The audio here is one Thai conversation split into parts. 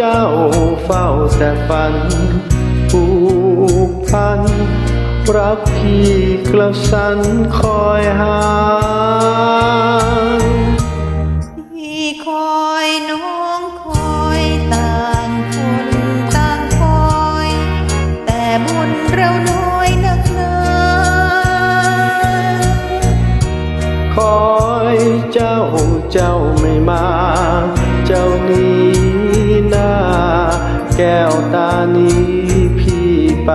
เจ้าเฝ้าแต่ฝันผูกพัน รักพี่กระสันคอยหาที่คอยน้องคอยต่างคนต่างคอย แต่บุญเราน้อยนักหนาคอยเจ้าเจ้าไม่มา ไป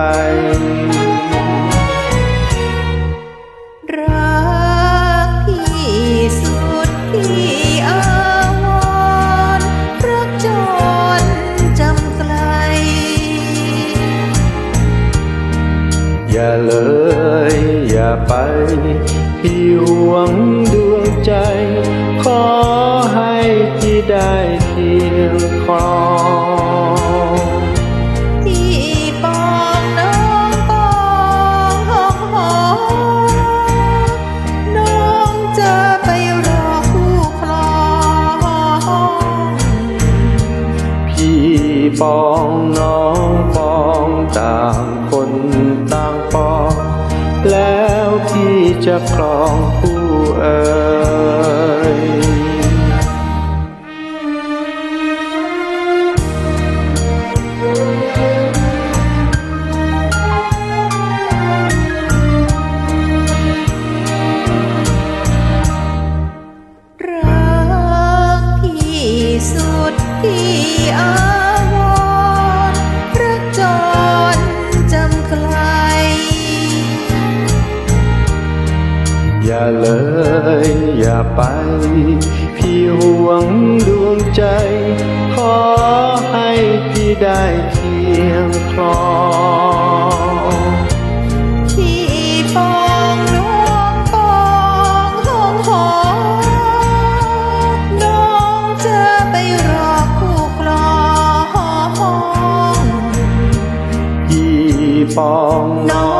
รักที่สุดที่อาวรณ์รักจนจำไกล อย่าเลย อย่าไปพี่หวงดวงใจ ขอให้พี่ได้เพียงครอง ไปรอคู่ครองพี่ปองน้องปองต่างคนต่างปอง แล้วพี่จะครองผู้เอ่ย อย่าเลย อย่าไป พี่หวงดวงใจ ขอให้พี่ได้เคียงครองที่ปองน้องปองห้อมหอน้องจะไปรอคู่ครองพี่ปองน้องปองต่างคนต่าง